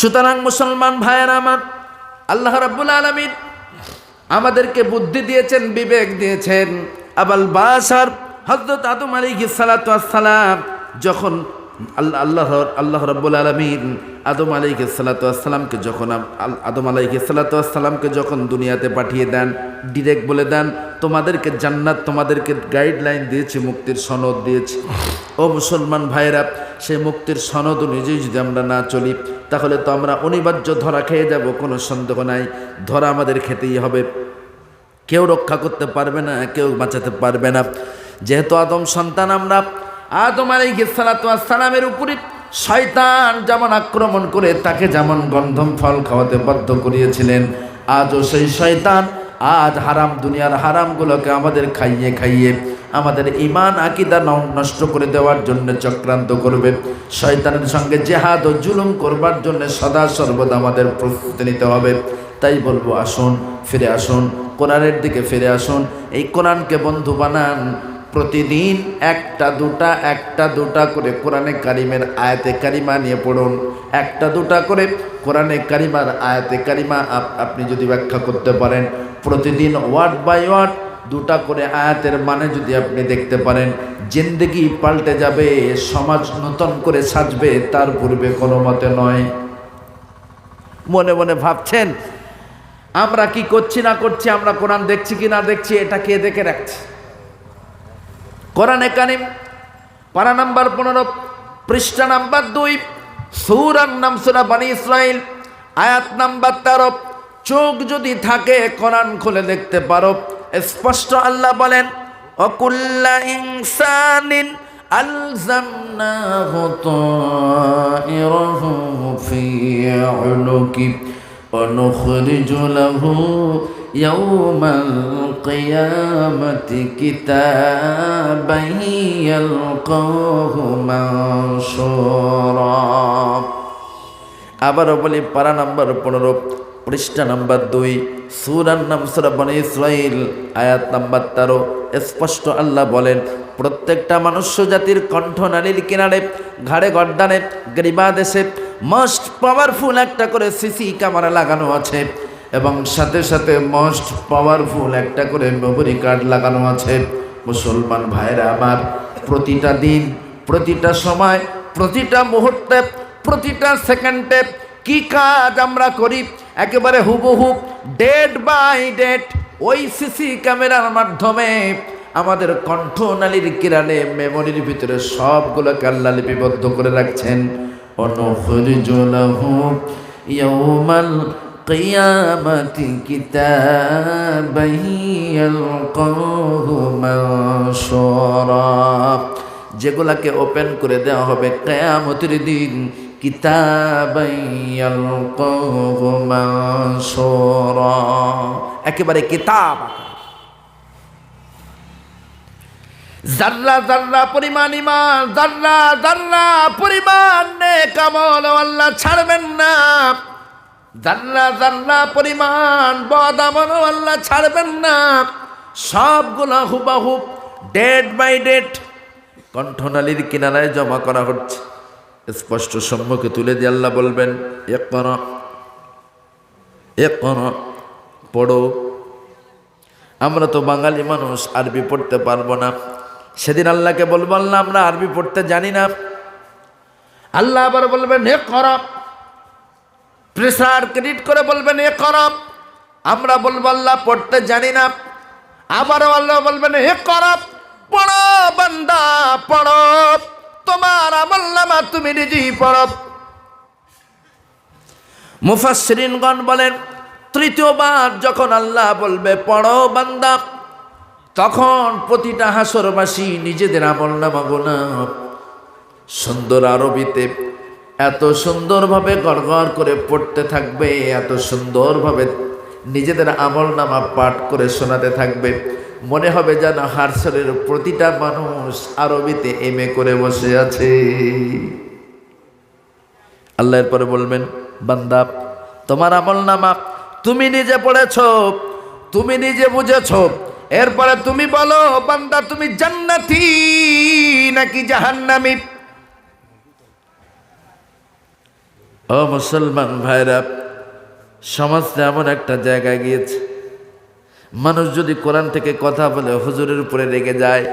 সুতরাং মুসলমান ভাইয়ের আমার, আল্লাহ রাব্বুল আলমিন আমাদেরকে বুদ্ধি দিয়েছেন, বিবেক দিয়েছেন। আবাল বাসার হজরত আদম আলী সালাম যখন আল্লাহ আল্লাহ আল্লাহ রব্বুল আলমিন আদম আলাইকে সালাতামকে যখন, আদম আলাইকে সালাতামকে যখন দুনিয়াতে পাঠিয়ে দেন ডিরেক্ট বলে দেন, তোমাদেরকে জান্নাত, তোমাদেরকে গাইডলাইন দিয়েছে, মুক্তির সনদ দিয়েছে। ও মুসলমান ভাইরা সেই মুক্তির সনদ অনুযায়ী যদি আমরা না চলি, তাহলে তো আমরা অনিবার্য ধরা খেয়ে যাব, কোনো সন্দেহ নাই। ধরা আমাদের খেতেই হবে। কেউ রক্ষা করতে পারবে না, কেউ বাঁচাতে পারবে না। যেহেতু আদম সন্তান আমরা, আদম সালামের উপরে শয়তান যেমন আক্রমণ করে, তাকে যেমন গন্ধম ফল খাওয়াতে বাধ্য করিয়েছিলেন, আজও সেই শয়তান আজ হারাম, দুনিয়ার হারামগুলোকে আমাদের খাইয়ে খাইয়ে আমাদের ইমান আকিদা নষ্ট করে দেওয়ার জন্য চক্রান্ত করবে। শয়তানের সঙ্গে জেহাদ ও জুলুম করবার জন্য সদা সর্বদা আমাদের প্রস্তুতি নিতে হবে। তাই বলব, আসুন, ফিরে আসুন, কোরআনের দিকে ফিরে আসুন। এই কোরআনকে বন্ধু বানান। প্রতিদিন একটা, দুটা একটা, দুটা করে কোরআনে কারিমের আয়াতে কারিমা নিয়ে পড়ুন। একটা, দুটা করে কোরআনে কারিমার আয়াতে কারিমা আপনি যদি ব্যাখ্যা করতে পারেন, প্রতিদিন ওয়ার্ড বাই ওয়ার্ড দুটা করে আয়াতের মানে যদি আপনি দেখতে পারেন, জিন্দগি পাল্টে যাবে, সমাজ নতুন করে সাজবে, তার পূর্বে কোনো মতে নয়। মনে মনে ভাবছেন, আমরা কি করছি না করছি, আমরা কোরআন দেখছি কি না দেখছি, এটা কে দেখে রাখছি? কোরআনে কানিম পারা নাম্বার পনেরো, পৃষ্ঠা নাম্বার দুই সৌরান নাম সুরা বানি ইসরায়েল আয়াত নাম্বার তেরো, চোখ যদি থাকে কোরআন খুলে দেখতে পারো। স্পষ্ট আল্লাহ বলেন, অকুল্লা ইনসানিন আলজামনাহু তায়রাহু ফি ونخرج له يوم القيامة كتابا يلقاه منشورا আবারও বলি পারা নাম্বার পনেরো পৃষ্ঠা নাম্বার দুই সুরার নাম সুরা বনে ইসরাইল আয়াত নাম্বার তেরো স্পষ্ট আল্লাহ বলেন প্রত্যেকটা মনুষ্য জাতির কণ্ঠনালীর কিনারে ঘাড়ে গড্ডানে গ্রীবা দেশে মোস্ট পাওয়ারফুল একটা করে সিসি ক্যামেরা লাগানো আছে, এবং সাথে সাথে মোস্ট পাওয়ারফুল একটা করে মেমোরি কার্ড লাগানো আছে। মুসলমান ভাইরা আমার, প্রতিটা দিন, প্রতিটা সময়, প্রতিটা মুহূর্তে, প্রতিটা সেকেন্ডে কি কাজ আমরা করি? একেবারে হুবহু ডেট বাই ডেট ওই সিসি ক্যামেরার মাধ্যমে আমাদের কণ্ঠনালীর কিরানে মেমোরির ভিতরে সবগুলোকে আল্লাহ লিপিবদ্ধ করে রাখছেন। অনুখরিজুলাহু ইয়াউমাল কিয়ামাতি কিতাবান ইয়ালকাহু মানশুরা যেগুলাকে ওপেন করে দেওয়া হবে কেয়ামতের দিন কিতাব একেবারে কিতাব জার্রা জার্রা পরিমাণ ইমান, জার্রা জার্রা পরিমাণ কামল আল্লাহ ছাড়বেন না। জার্রা জার্রা পরিমাণ বদামন আল্লাহ ছাড়বেন না। সবগুলো হুবাহুব ডেট বাই ডেট কণ্ঠনালীর কিনারায় জমা করা হচ্ছে। স্পষ্ট সম্মুখে তুলে দিয়ে আল্লাহ বলবেন এক কর এক কর পড়ো। আমরা তো বাঙালি মানুষ, আরবি পড়তে পারব না। সেদিন আল্লাহকে বলব, আল্লাহ, আমরা আরবি পড়তে জানি না। আল্লাহ আবার বলবেন হে কর প্রেসার ক্রেডিট করে বলবেন, এ কর আমরা বলব, আল্লাহ, পড়তে জানি না। আবারও আল্লাহ বলবেন হে কর পড়ো, বান্দা, পড়ো। তোমার আমল নামা তুমি নিজেই পড়ো। মুফাসরিনগণ বলেন, তৃতীয়বার যখন আল্লাহ বলবে, পড়ো, বান্দা। তখন প্রতিটা হাসরবাসী নিজেদের আমল নামা গোনা। সুন্দর আরবিতে এত সুন্দরভাবে গড়গড় করে পড়তে থাকবে, এত সুন্দরভাবে নিজেদের আমল নামা পাঠ করে শোনাতে থাকবে। মনে হবে যেন হারসরের প্রতিটা মানুষ আরবিতে এম করে বসে আছে। আল্লাহর পরে বলবেন, বান্দা, তোমার আমল নামা তুমি নিজে পড়েছ, তুমি নিজে বুঝেছ এরপরে তুমি বলো, বান্দা, তুমি জান্নাতি নাকি জাহান্নামী? ও মুসলমান ভাইরা, সমাজটা এমন একটা জায়গায় গিয়েছে, মানুষ যদি কোরআন থেকে কথা বলে হুজুরের উপরে রেগে যায়,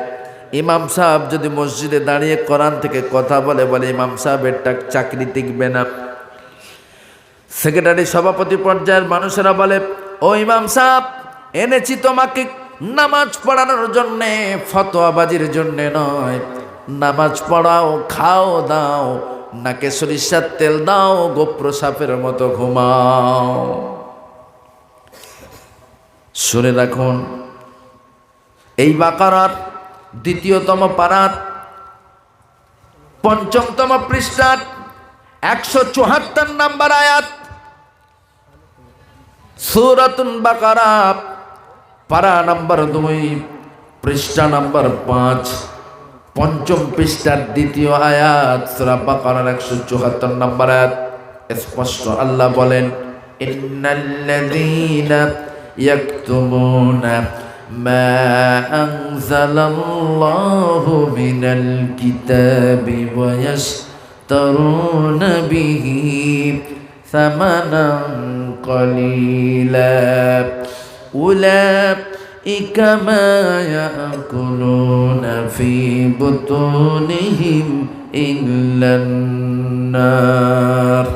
ইমাম সাহেব যদি মসজিদে দাঁড়িয়ে কোরআন থেকে কথা বলে বলে ইমাম সাহেবের চাকরি টিকবে না। সেক্রেটারি সভাপতি পর্যায়ের মানুষেরা বলে, ও ইমাম সাহেব, এনেছি তোমাকে নামাজ পড়ানোর জন্যে, ফতোয়াবাজির জন্যে নয়। নামাজ পড়াও, খাও, দাও নাকে সরিষার তেল দাও গোপ্র সাপের মতো ঘুমাও। শুনে রাখুন, এই বাকারার দ্বিতীয়তম পারাত পঞ্চমতম পৃষ্ঠার একশো চুহাত্তর নাম্বার আয়াত, সুরাতুন বাকারা পারা নাম্বার দুই, পৃষ্ঠা নাম্বার পাঁচ, পঞ্চম পৃষ্ঠার দ্বিতীয় আয়াত, সুরা বাকারার একশো চুহাত্তর নাম্বার আয়াত। স্পষ্ট আল্লাহ বলেন তরুণ أولئك ما يأكلون في بطونهم إلا النار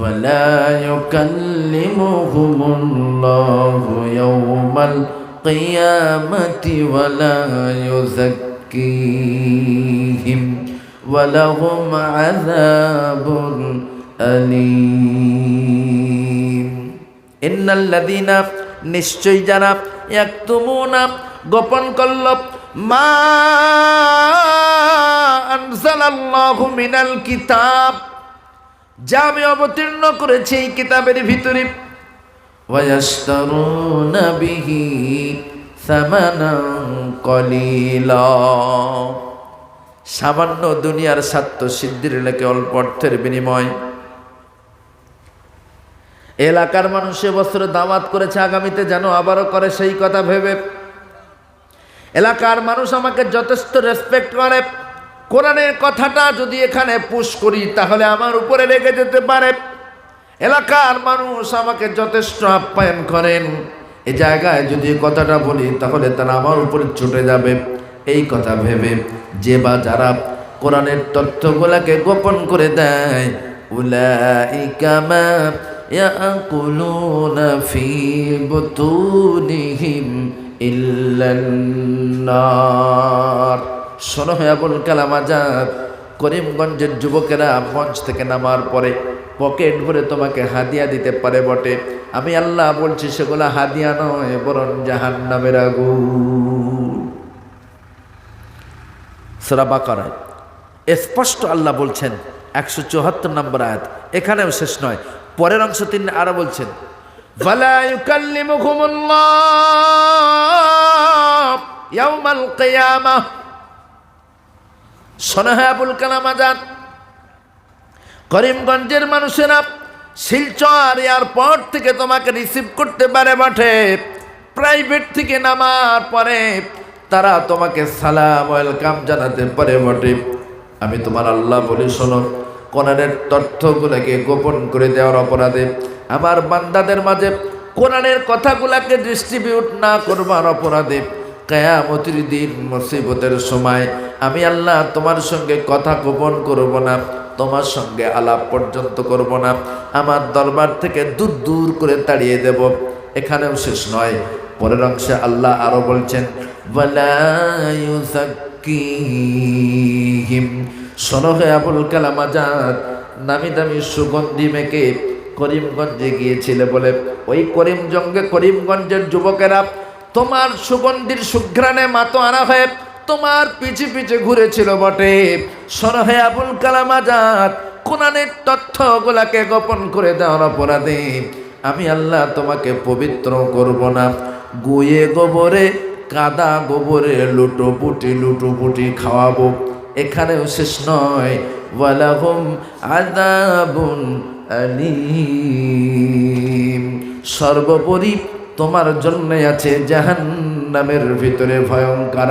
ولا يكلمهم الله يوم القيامة ولا يزكيهم ولهم عذاب أليم إن الذين নিশ্চয় যারা নাম গোপন করল মা আনজালাল্লাহু মিনাল কিতাব। যা আমি অবতীর্ণ করেছি এই কিতাবের ভিতরে। ওয়ায়াশতারুনা বিহি সামান্য দুনিয়ার স্বার্থ সিদ্ধির লেখে অল্প অর্থের বিনিময়। এলাকার মানুষ বছর দাওয়াত করেছে, আগামীতে যেন আবারও করে সেই কথা ভেবে। এলাকার মানুষ আমাকে যথেষ্ট রেসপেক্ট করে। কোরআনের কথাটা যদি এখানে পুশ করি, তাহলে আমার উপরে রেগে যেতে পারে। এলাকার মানুষ আমাকে যথেষ্ট আপ্যায়ন করেন। এই জায়গায় যদি কথাটা বলি, তাহলে তারা আমার উপরে ছুটে যাবে। এই কথা ভেবে যে বা যারা কোরআনের তথ্যগুলাকে গোপন করে দেয়, উলাইকা মা يأكلون في بطونهم إلا النار শোনো হে আবুল কালাম আজাদ করিমগঞ্জের যুবকেরা মঞ্চ থেকে নামার পরে পকেট ভরে তোমাকে হাদিয়া দিতে পারে বটে আমি আল্লাহ বলছি সেগুলো হাদিয়া নয় বরং জাহান নামের আগুন সোরা বাকারায় স্পষ্ট আল্লাহ বলছেন একশো চুয়াত্তর নম্বর আয়াত এখানেও শেষ নয় পরের অংশ তিনি আরও বলছেন আবুল কালাম আজাদ, করিমগঞ্জের মানুষেরা শিলচর এয়ারপোর্ট থেকে তোমাকে রিসিভ করতে পারে বটে প্রাইভেট থেকে নামার পরে তারা তোমাকে সালাম, ওয়েলকাম জানাতে পারে বটে আমি তোমার আল্লাহ বলি, শোনো কোরআনের তথ্যগুলোকে গোপন করে দেওয়ার অপরাধে। আমার বান্দাদের মাঝে কোরআনের কথাগুলাকে ডিস্ট্রিবিউট না করবার অপরাধে কেয়ামতির দিন মুসিবতের সময় আমি আল্লাহ তোমার সঙ্গে কথা গোপন করব না, তোমার সঙ্গে আলাপ পর্যন্ত করব না, আমার দরবার থেকে দূর দূর করে তাড়িয়ে দেব। এখানেও শেষ নয়, পরের অংশে আল্লাহ আরও বলছেন, ওয়ালা ইউযাক্কিহিম আবুল কালাম আজাদ। নামি দামি সুগন্ধি মেকে করিমগঞ্জে গিয়েছিলে বলে, ওই করিমজঙ্গে, করিমগঞ্জের যুবকেরা, তোমার সুগন্ধির সুঘ্রাণে মাতো আনা হয়ে তোমার পিছে পিছে ঘুরেছিল বটে। শোনো হে আবুল কালাম আজাদ, কোরআনের তথ্যগুলাকে গোপন করে দেওয়ার অপরাধে। আমি আল্লাহ তোমাকে পবিত্র করব না। গুয়ে গোবরে, কাদা গোবরে লুটোপুটি লুটোপুটি খাওয়াবো। এখানেও শেষ নয়। ওয়ালাহুম আযাবুন আলীম। সর্বোপরি তোমার জন্য আছে জাহান্নামের ভিতরে ভয়ঙ্কর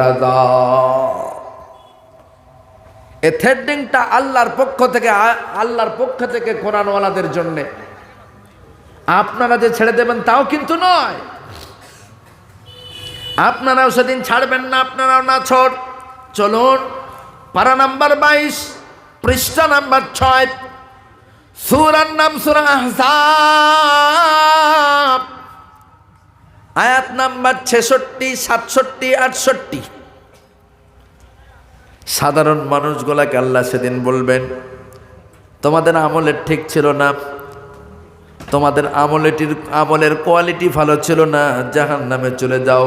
এ থ্রেডিংটা আল্লাহর পক্ষ থেকে, আল্লাহর পক্ষ থেকে কোরআনওয়ালাদের জন্যে। আপনারা যে ছেড়ে দেবেন তাও কিন্তু নয়। আপনারাও সেদিন ছাড়বেন না, আপনারাও না, ছড়। চলুন পারা নাম্বার বাইশ, পৃষ্ঠা নাম্বার ছয়, সুরার নাম সুরা আয়াত নাম্বার ছেষট্টি, সাতষট্টি, আটষট্টি। সাধারণ মানুষগুলাকে আল্লাহ সেদিন বলবেন, তোমাদের আমলের ঠিক ছিল না, তোমাদের আমলেটির, আমলের কোয়ালিটি ভালো ছিল না জাহান নামে চলে যাও।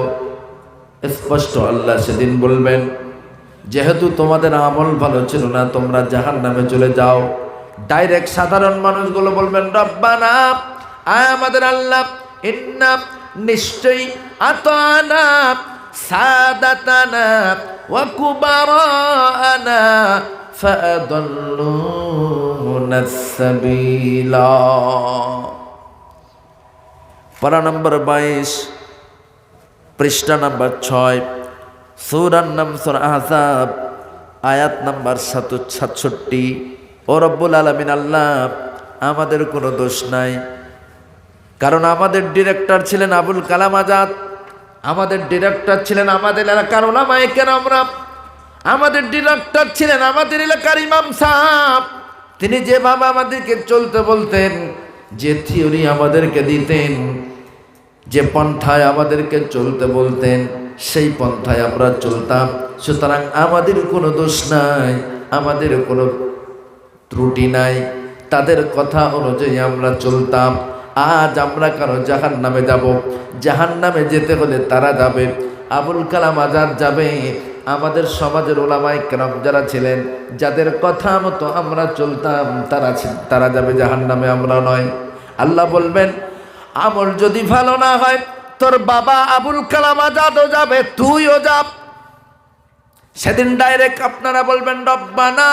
স্পষ্ট আল্লাহ সেদিন বলবেন যেহেতু তোমাদের আমল ভালো ছিল না, তোমরা জাহান নামে চলে যাও। ডাইরেক্ট সাধারণ মানুষগুলো বলবেন, রব্বানা আমাদের আল্লাহ ইন্নাম নিশ্চয়ই আতানা, সাদাতানা ওয়া কুবারানা ফাদাল্লুনা সাবিলা পারা নম্বর বাইশ, পৃষ্ঠা নাম্বার ছয়। সৌরার নাম, সুর আয়াত নাম্বার সাত সাতষট্টি। ও রব্বুল আলমিন, আল্লাহ, আমাদের কোনো দোষ নাই। কারণ আমাদের ডিরেক্টর ছিলেন আবুল কালাম আজাদ। আমাদের ডিরেক্টর ছিলেন আমাদের এলাকার ওলামায়ে কেরামরা। আমাদের ডিরেক্টর ছিলেন আমাদের এলাকার ইমাম সাহাব। তিনি যেভাবে আমাদেরকে চলতে বলতেন, যে থিওরি আমাদেরকে দিতেন, যে পন্থায় আমাদেরকে চলতে বলতেন সেই পন্থায় আমরা চলতাম। সুতরাং আমাদের কোনো দোষ নাই, আমাদের কোনো ত্রুটি নাই। তাদের কথা অনুযায়ী আমরা চলতাম। আজ আমরা কারও জাহান নামে যাব। জাহান নামে যেতে হলে তারা যাবে। আবুল কালাম আজাদ যাবে। আমাদের সমাজের ওলামাই কেরাম যারা ছিলেন, যাদের কথা মতো আমরা চলতাম, তারা তারা যাবে জাহান নামে আমরা নয়। আল্লাহ বলবেন, আমল যদি ভালো না হয় তোর বাবা আবুল কালাম আজাদও যাবে, তুইও যাব সেদিন ডাইরেক্ট আপনারা বলবেন, রব্বানা,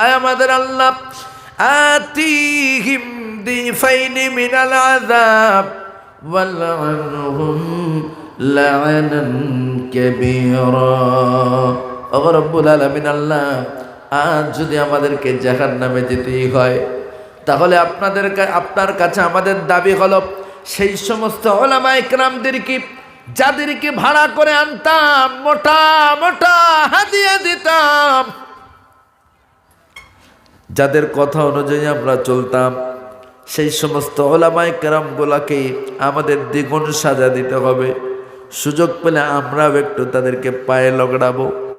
আয় আমাদের আল্লাহ, আতিহিম দিফাইনি মিনাল আযাব, ওয়ালআনহুম লা'নান কাবীরা। ও রব্বুল আলামিন আল্লাহ, আজ যদি আমাদেরকে জাহান্নামে যেতেই হয় তাহলে আপনাদের আপনার কাছে আমাদের দাবি হলো, সেই সমস্ত ওলামা ইকরামদেরকে যাদেরকে ভাড়া করে আনতাম, মোটা মোটা হাদিয়া দিতাম। যাদের কথা অনুযায়ী আমরা চলতাম, সেই সমস্ত ওলামাই কেরামগুলাকে আমাদের দ্বিগুণ সাজা দিতে হবে। সুযোগ পেলে আমরাও একটু তাদেরকে পায়ে লগড়াবো।